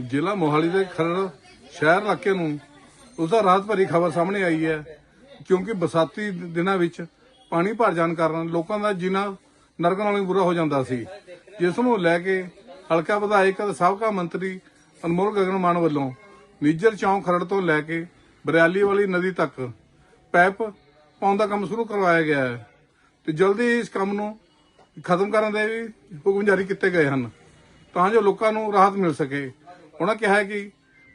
ਜ਼ਿਲ੍ਹਾ ਮੋਹਾਲੀ ਦੇ ਖਰੜ ਸ਼ਹਿਰ ਇਲਾਕੇ ਨੂੰ ਉਸਦਾ ਰਾਹਤ ਭਰੀ ਖਬਰ ਸਾਹਮਣੇ ਆਈ ਹੈ, ਕਿਉਂਕਿ ਬਰਸਾਤੀ ਦਿਨਾਂ ਵਿੱਚ ਪਾਣੀ ਭਰ ਜਾਣ ਕਾਰਨ ਲੋਕਾਂ ਦਾ ਜੀਣਾ ਨਰਕ ਨਾਲੋਂ ਬੁਰਾ ਹੋ ਜਾਂਦਾ ਸੀ। ਜਿਸ ਨੂੰ ਲੈ ਕੇ ਹਲਕਾ ਵਿਧਾਇਕ ਅਤੇ ਸਾਬਕਾ ਮੰਤਰੀ ਅਨਮੋਲ ਗਗਨ ਮਾਨ ਵੱਲੋਂ ਨਿੱਜਰ ਚੌਂਕ ਖਰੜ ਤੋਂ ਲੈ ਕੇ ਬਰਿਆਲੀ ਵਾਲੀ ਨਦੀ ਤੱਕ ਪੈਪ ਪਾਉਣ ਦਾ ਕੰਮ ਸ਼ੁਰੂ ਕਰਵਾਇਆ ਗਿਆ ਹੈ ਤੇ ਜਲਦੀ ਇਸ ਕੰਮ ਨੂੰ ਖਤਮ ਕਰਨ ਦੇ ਵੀ ਹੁਕਮ ਜਾਰੀ ਕੀਤੇ ਗਏ ਹਨ, ਤਾਂ ਜੋ ਲੋਕਾਂ ਨੂੰ ਰਾਹਤ ਮਿਲ ਸਕੇ। ਉਹਨਾਂ ਕਿਹਾ ਹੈ ਕਿ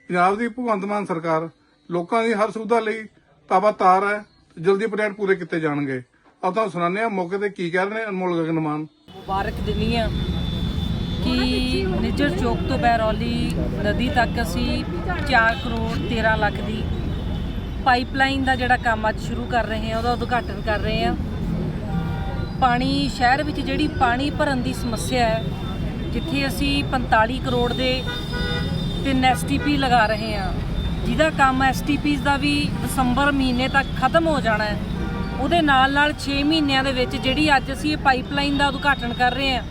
ਪੰਜਾਬ ਦੀ ਭਗਵੰਤ ਮਾਨ ਸਰਕਾਰ ਲੋਕਾਂ ਦੀ ਹਰ ਸੁਵਿਧਾ ਲਈ ਤਾਬਾ ਹੈ, ਜਲਦੀ ਪ੍ਰੋਜੈਕਟ ਪੂਰੇ ਕੀਤੇ ਜਾਣਗੇ। ਆਪ ਤੁਹਾਨੂੰ ਸੁਣਾਉਂਦੇ ਹਾਂ ਮੌਕੇ ਤੇ ਕੀ ਕਹਿ ਰਹੇ ਨੇ ਅਨਮੋਲ ਗਗਨ ਮੁਬਾਰਕ ਦਿੰਦੀ ਆ ਕਿ ਨਿੱਜਰ ਚੌਕ ਤੋਂ ਬੈਰੌਲੀ ਨਦੀ ਤੱਕ ਅਸੀਂ 4 ਕਰੋੜ 13 ਲੱਖ ਦੀ ਪਾਈਪਲਾਈਨ ਦਾ ਜਿਹੜਾ ਕੰਮ ਅੱਜ ਸ਼ੁਰੂ ਕਰ ਰਹੇ ਹਾਂ, ਉਹਦਾ ਉਦਘਾਟਨ ਕਰ ਰਹੇ ਹਾਂ। ਪਾਣੀ, ਸ਼ਹਿਰ ਵਿੱਚ ਜਿਹੜੀ ਪਾਣੀ ਭਰਨ ਦੀ ਸਮੱਸਿਆ ਹੈ, ਜਿੱਥੇ ਅਸੀਂ 45 ਕਰੋੜ ਦੇ ਤਿੰਨ ਐਸਟੀਪੀ ਲਗਾ ਰਹੇ ਹਾਂ। ਜਿਹਦਾ ਕੰਮ ਐਸਟੀਪੀਸ ਦਾ ਵੀ ਦਸੰਬਰ ਮਹੀਨੇ ਤੱਕ ਖਤਮ ਹੋ ਜਾਣਾ ਹੈ। ਉਹਦੇ ਨਾਲ ਨਾਲ 6 ਮਹੀਨਿਆਂ ਦੇ ਵਿੱਚ ਜਿਹੜੀ ਅੱਜ ਅਸੀਂ ਇਹ ਪਾਈਪਲਾਈਨ ਦਾ ਉਦਘਾਟਨ ਕਰ ਰਹੇ ਹਾਂ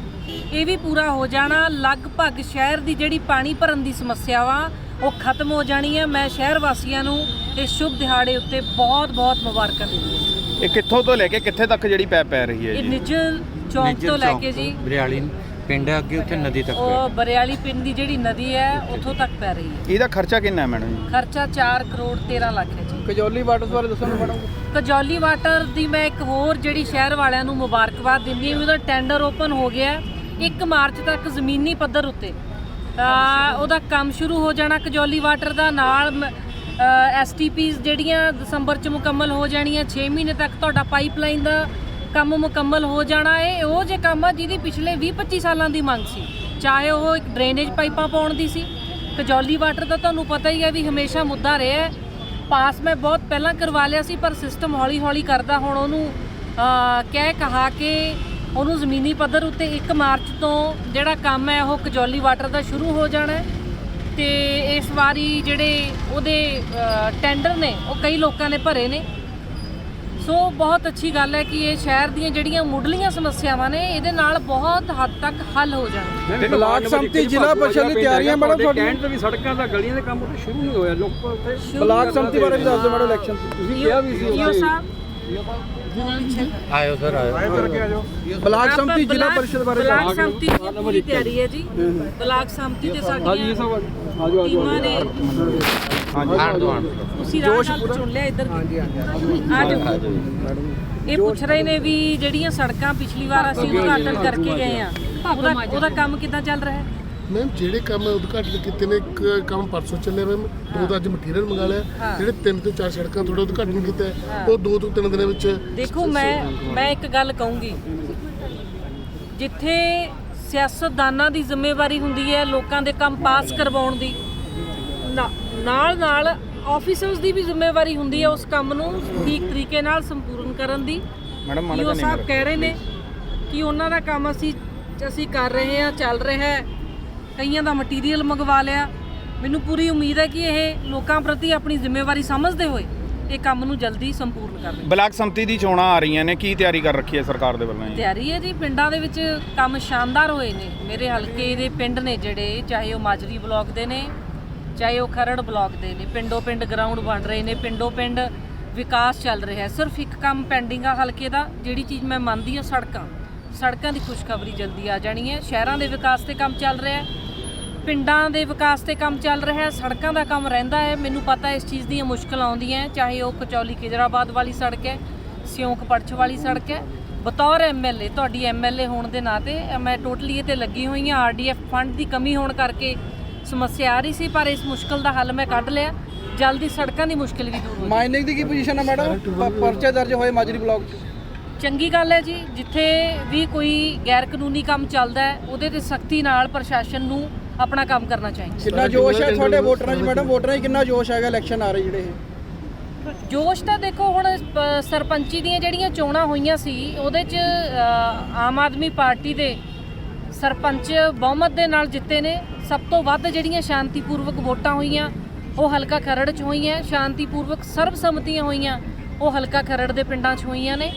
ਇਹ ਵੀ ਪੂਰਾ ਹੋ ਜਾਣਾ। ਲਗਭਗ ਸ਼ਹਿਰ ਦੀ ਜਿਹੜੀ ਪਾਣੀ ਭਰਨ ਦੀ ਸਮੱਸਿਆ ਵਾ ਉਹ ਖਤਮ ਹੋ ਜਾਣੀ ਹੈ। ਮੈਂ ਸ਼ਹਿਰ ਵਾਸੀਆਂ ਨੂੰ ਇਸ ਸ਼ੁਭ ਦਿਹਾੜੇ ਉੱਤੇ ਬਹੁਤ ਬਹੁਤ ਮੁਬਾਰਕਾਂ ਦਿੰਦੀ ਹਾਂ। ਇਹ ਕਿੱਥੋਂ ਤੋਂ ਲੈ ਕੇ ਕਿੱਥੇ ਤੱਕ ਜਿਹੜੀ ਪੈਪ ਪੈ ਰਹੀ ਹੈ ਇਹ ਜੀ ਨਿੱਜਲ ਚੌਕ ਤੋਂ ਲੈ ਕੇ ਜੀ। ਬਰਿਆਲੀ ਪਿੰਡ ਹੈ ਅੱਗੇ ਉੱਥੇ ਨਦੀ ਤੱਕ ਉਹ ਬਰਿਆਲੀ ਪਿੰਡ ਦੀ ਜਿਹੜੀ ਨਦੀ ਹੈ ਉੱਥੋਂ ਤੱਕ ਪੈ ਰਹੀ ਹੈ। ਇਹਦਾ ਖਰਚਾ ਕਿੰਨਾ ਹੈ ਮੈਡਮ ਜੀ? ਖਰਚਾ 4 ਕਰੋੜ 13 ਲੱਖ ਹੈ ਜੀ। ਕਜੌਲੀ ਵਾਟਰ ਬਾਰੇ ਦੱਸੋ ਮੈਡਮ ਕਜੌਲੀ ਵਾਟਰ ਦੀ ਮੈਂ ਇੱਕ ਹੋਰ ਜਿਹੜੀ ਸ਼ਹਿਰ ਵਾਲਿਆਂ ਨੂੰ ਮੁਬਾਰਕਬਾਦ ਦਿੰਦੀ ਹਾਂ ਉਹਦਾ ਟੈਂਡਰ ਓਪਨ ਹੋ ਗਿਆ ਹੈ। 1 ਮਾਰਚ ਤੱਕ ਜ਼ਮੀਨੀ ਪੱਧਰ ਉੱਤੇ। ਉਹਦਾ ਕੰਮ ਸ਼ੁਰੂ ਹੋ ਜਾਣਾ ਕਜੌਲੀ ਵਾਟਰ ਦਾ। ਨਾਲ ਐਸਟੀਪੀਸ ਜਿਹੜੀਆਂ ਦਸੰਬਰ ਚ ਮੁਕੰਮਲ ਹੋ ਜਾਣੀਆਂ 6 ਮਹੀਨੇ ਤੱਕ ਤੁਹਾਡਾ ਪਾਈਪਲਾਈਨ ਦਾ ਕੰਮ ਮੁਕੰਮਲ ਹੋ ਜਾਣਾ ਹੈ ਇਹ ਉਹ ਜੇ ਕੰਮ ਆ ਜਿਹਦੀ ਪਿਛਲੇ 20-25 ਸਾਲਾਂ ਦੀ ਮੰਗ ਸੀ। ਚਾਹੇ ਉਹ ਇੱਕ ਡਰੇਨੇਜ ਪਾਈਪਾਂ ਪਾਉਣ ਦੀ ਸੀ। ਕਜੌਲੀ ਵਾਟਰ ਦਾ ਤੁਹਾਨੂੰ ਪਤਾ ਹੀ ਹੈ ਵੀ ਹਮੇਸ਼ਾ ਮੁੱਦਾ ਰਿਹਾ ਹੈ। ਪਾਸ ਮੈਂ ਬਹੁਤ ਪਹਿਲਾਂ ਕਰਵਾ ਲਿਆ ਸੀ, ਪਰ ਸਿਸਟਮ ਹੌਲੀ-ਹੌਲੀ ਕਰਦਾ ਹੁਣ ਉਹਨੂੰ ਕਹਿ ਕਹਾ ਕੇ ਉਹਨੂੰ ਜ਼ਮੀਨੀ ਪੱਧਰ ਉੱਤੇ 1 ਮਾਰਚ ਤੋਂ ਜਿਹੜਾ ਕੰਮ ਹੈ, ਉਹ ਕਜੌਲੀ ਵਾਟਰ ਦਾ ਸ਼ੁਰੂ ਹੋ ਜਾਣਾ ਹੈ। ਤੇ ਇਸ ਵਾਰੀ ਜਿਹੜੇ ਉਹਦੇ ਟੈਂਡਰ ਨੇ, ਉਹ ਕਈ ਲੋਕਾਂ ਨੇ ਭਰੇ ਨੇ। ਸੋ ਬਹੁਤ ਅੱਛੀ ਗੱਲ ਹੈ ਕਿ ਇਹ ਸ਼ਹਿਰ ਦੀਆਂ ਜਿਹੜੀਆਂ ਮੁੱਢਲੀਆਂ ਸਮੱਸਿਆਵਾਂ ਨੇ ਇਹਦੇ ਨਾਲ ਬਹੁਤ ਹੱਦ ਤੱਕ ਹੱਲ ਹੋ ਜਾਣਗੇ ਬਲਾਕ ਸੰਮਤੀ ਜ਼ਿਲ੍ਹਾ ਪਰਿਸ਼ਦ ਦੀ ਤਿਆਰੀਆਂ ਮੈਡਮ ਤੁਹਾਡੀਆਂ ਕੈਂਟ ਵੀ ਸੜਕਾਂ ਦਾ ਗਲੀਆਂ ਦੇ ਕੰਮ ਉੱਥੇ ਸ਼ੁਰੂ ਨਹੀਂ ਹੋਇਆ ਲੋਕ ਉੱਥੇ ਬਲਾਕ ਸੰਮਤੀ ਬਾਰੇ ਵੀ ਦੱਸ ਦਿਓ ਮੈਡਮ ਇਲੈਕਸ਼ਨ ਤੁਸੀਂ ਕਿਹਾ ਵੀ ਸੀ ਜੀਓ ਸਾਹਿਬ ਆਇਓ ਸਰ ਆਇਓ। ਬਲਾਕ ਸੰਮਤੀ ਜ਼ਿਲ੍ਹਾ ਪਰਿਸ਼ਦ ਬਾਰੇ ਬਲਾਕ ਸੰਮਤੀ ਦੀ ਪੂਰੀ ਤਿਆਰੀ ਹੈ ਜੀ। ਬਲਾਕ ਸੰਮਤੀ ਤੇ ਸਾਡੀਆਂ ਟੀਮਾਂ ਨੇ। ਆਣ ਦੋ ਆਣ ਤੁਸੀਂ ਰਾਹ ਨਾਲ ਚੁਣ ਲਿਆ ਇੱਧਰ ਦੀ ਆ ਜਾਓ ਇਹ ਪੁੱਛ ਰਹੇ ਨੇ ਵੀ ਜਿਹੜੀਆਂ ਸੜਕਾਂ ਪਿਛਲੀ ਵਾਰ ਅਸੀਂ ਉਦਘਾਟਨ ਕਰਕੇ ਗਏ ਆ ਉਹਦਾ ਉਹਦਾ ਕੰਮ ਕਿੱਦਾਂ ਚੱਲ ਰਿਹਾ ਹੈ? ਮੈਮ ਜਿਹੜੇ ਕੰਮ ਉਦਘਾਟਨ ਕੀਤੇ ਨੇ ਇੱਕ ਕੰਮ ਪਰਸੋਂ ਚੱਲਿਆ ਮੈਮ ਉਹਦਾ ਅੱਜ ਮਟੀਰੀਅਲ ਮੰਗਾ ਲਿਆ। ਜਿਹੜੇ ਤਿੰਨ ਤੋਂ ਚਾਰ ਸੜਕਾਂ ਥੋੜਾ ਉਦਘਾਟਨ ਕੀਤਾ ਹੈ, ਉਹ ਦੋ ਤੋਂ ਤਿੰਨ ਦਿਨਾਂ ਵਿੱਚ ਦੇਖੋ ਮੈਂ ਮੈਂ ਇੱਕ ਗੱਲ ਕਹੂੰਗੀ। ਜਿੱਥੇ ਸਿਆਸਤਦਾਨਾਂ ਦੀ ਜ਼ਿੰਮੇਵਾਰੀ ਹੁੰਦੀ ਹੈ ਲੋਕਾਂ ਦੇ ਕੰਮ ਪਾਸ ਕਰਵਾਉਣ ਦੀ ਨਾ- ਨਾਲ ਨਾਲ ਆਫੀਸਰਸ ਦੀ ਵੀ ਜ਼ਿੰਮੇਵਾਰੀ ਹੁੰਦੀ ਹੈ ਉਸ ਕੰਮ ਨੂੰ ਠੀਕ ਤਰੀਕੇ ਨਾਲ ਸੰਪੂਰਨ ਕਰਨ ਦੀ। ਮੈਡਮ ਮਾੜਾ ਸਾਹਿਬ ਕਹਿ ਰਹੇ ਨੇ ਕਿ ਉਹਨਾਂ ਦਾ ਕੰਮ ਅਸੀਂ ਅਸੀਂ ਕਰ ਰਹੇ ਹਾਂ ਚੱਲ ਰਿਹਾ ਹੈ। ਕਈਆਂ ਦਾ ਮਟੀਰੀਅਲ ਮੰਗਵਾ ਲਿਆ। ਮੈਨੂੰ ਪੂਰੀ ਉਮੀਦ ਹੈ ਕਿ ਇਹ ਲੋਕਾਂ ਪ੍ਰਤੀ ਆਪਣੀ ਜ਼ਿੰਮੇਵਾਰੀ ਸਮਝਦੇ ਹੋਏ ਇਹ ਕੰਮ ਨੂੰ ਜਲਦੀ ਸੰਪੂਰਨ ਕਰ ਦੇਣਗੇ। ਬਲਾਕ ਸੰਮਤੀ ਦੀ ਚੋਣਾਂ ਆ ਰਹੀਆਂ ਨੇ। ਕੀ ਤਿਆਰੀ ਕਰ ਰੱਖੀ ਹੈ ਸਰਕਾਰ ਦੇ ਵੱਲੋਂ ਜੀ ਤਿਆਰੀ ਹੈ ਜੀ ਪਿੰਡਾਂ ਦੇ ਵਿੱਚ ਕੰਮ ਸ਼ਾਨਦਾਰ ਹੋਏ ਨੇ। ਮੇਰੇ ਹਲਕੇ ਦੇ ਪਿੰਡ ਨੇ ਜਿਹੜੇ ਚਾਹੇ ਉਹ ਮਾਜਰੀ ਬਲਾਕ ਦੇ ਨੇ ਚਾਹੇ ਉਹ ਖਰੜ ਬਲਾਕ ਦੇ ਨੇ ਪਿੰਡੋਂ ਪਿੰਡ ਗਰਾਊਂਡ ਬਣ ਰਹੇ ਨੇ ਪਿੰਡੋਂ ਪਿੰਡ ਵਿਕਾਸ ਚੱਲ ਰਿਹਾ ਹੈ। ਸਿਰਫ ਇੱਕ ਕੰਮ ਪੈਂਡਿੰਗ ਆ ਹਲਕੇ ਦਾ ਜਿਹੜੀ ਚੀਜ਼ ਮੈਂ ਮੰਨਦੀ ਹਾਂ ਸੜਕਾਂ। ਸੜਕਾਂ ਦੀ ਖੁਸ਼ਖਬਰੀ ਜਲਦੀ ਆ ਜਾਣੀ ਹੈ। ਸ਼ਹਿਰਾਂ ਦੇ ਵਿਕਾਸ ਤੇ ਕੰਮ ਚੱਲ ਰਿਹਾ ਹੈ। ਪਿੰਡਾਂ ਦੇ ਵਿਕਾਸ ਤੇ ਕੰਮ ਚੱਲ ਰਿਹਾ ਹੈ ਸੜਕਾਂ ਦਾ ਕੰਮ ਰਹਿੰਦਾ ਹੈ। ਮੈਨੂੰ ਪਤਾ ਇਸ ਚੀਜ਼ ਦੀਆਂ ਮੁਸ਼ਕਲਾਂ ਆਉਂਦੀਆਂ ਹੈ, ਚਾਹੇ ਉਹ ਕਚੌਲੀ ਖਿਜਰਾਬਾਦ ਵਾਲੀ ਸੜਕ ਹੈ ਸਿਉਂਕ ਪਰਛ ਵਾਲੀ ਸੜਕ ਹੈ। ਬਤੌਰ ਐਮਐਲਏ ਤੁਹਾਡੀ ਐਮਐਲਏ ਹੋਣ ਦੇ ਨਾਤੇ ਮੈਂ ਟੋਟਲੀ ਇਹ ਤੇ ਲੱਗੀ ਹੋਈ ਹਾਂ ਆਰਡੀਐਫ ਫੰਡ ਦੀ ਕਮੀ ਹੋਣ ਕਰਕੇ ਸਮੱਸਿਆ ਆ ਰਹੀ ਸੀ ਪਰ ਇਸ ਮੁਸ਼ਕਲ ਦਾ ਹੱਲ ਮੈਂ ਕੱਢ ਲਿਆ। ਜਲਦੀ ਸੜਕਾਂ ਦੀ ਮੁਸ਼ਕਲ ਵੀ ਦੂਰ ਹੋ। ਮਾਈਨਿੰਗ ਦੀ ਕੀ ਪੋਜੀਸ਼ਨ ਹੈ ਮੈਡਮ? ਪਰਚੇ ਦਰਜ ਹੋਏ ਮਾਜਰੀ ਬਲਾਕ 'ਚ। ਚੰਗੀ ਗੱਲ ਹੈ ਜੀ ਜਿੱਥੇ ਵੀ ਕੋਈ ਗੈਰ ਕਾਨੂੰਨੀ ਕੰਮ ਚੱਲਦਾ ਹੈ ਉਹਦੇ ਤੇ ਸਖਤੀ ਨਾਲ ਪ੍ਰਸ਼ਾਸਨ ਨੂੰ ਆਪਣਾ ਕੰਮ ਕਰਨਾ ਚਾਹੀਦਾ। ਕਿੰਨਾ ਜੋਸ਼ ਹੈ ਤੁਹਾਡੇ ਵੋਟਰਾਂ 'ਚ ਮੈਡਮ ਵੋਟਰਾਂ 'ਚ ਕਿੰਨਾ ਜੋਸ਼ ਹੈਗਾ ਇਲੈਕਸ਼ਨ ਆ ਰਹੇ ਜਿਹੜੇ ਇਹ? ਜੋਸ਼ ਤਾਂ ਦੇਖੋ ਹੁਣ ਪ- ਸਰਪੰਚੀ ਦੀਆਂ ਜਿਹੜੀਆਂ ਚੋਣਾਂ ਹੋਈਆਂ ਸੀ ਉਹਦੇ 'ਚ ਅ, ਆਮ ਆਦਮੀ ਪਾਰਟੀ ਦੇ ਸਰਪੰਚ ਬਹੁਮਤ ਦੇ ਨਾਲ ਜਿੱਤੇ ਨੇ। ਸਭ ਤੋਂ ਵੱਧ ਜਿਹੜੀਆਂ ਸ਼ਾਂਤੀਪੂਰਵਕ ਵੋਟਾਂ ਹੋਈਆਂ ਉਹ ਹਲਕਾ ਖਰੜ 'ਚ ਹੋਈਆਂ ਸ਼ਾਂਤੀਪੂਰਵਕ ਸਰਬਸੰਮਤੀਆਂ ਹੋਈਆਂ ਉਹ ਹਲਕਾ ਖਰੜ ਦੇ ਪਿੰਡਾਂ 'ਚ ਹੋਈਆਂ ਨੇ।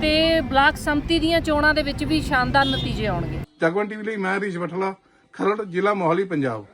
ਤੇ ਬਲਾਕ ਸੰਮਤੀ ਦੀਆਂ ਚੋਣਾਂ ਦੇ ਵਿੱਚ ਵੀ ਸ਼ਾਨਦਾਰ ਨਤੀਜੇ ਆਉਣਗੇ। ਜਗਵੰਤ ਟੀਵੀ ਲਈ ਮੈਂ ਹਰੀਸ਼ ਬਠਲਾ ਖਰੜ ਜ਼ਿਲ੍ਹਾ ਮੋਹਾਲੀ ਪੰਜਾਬ।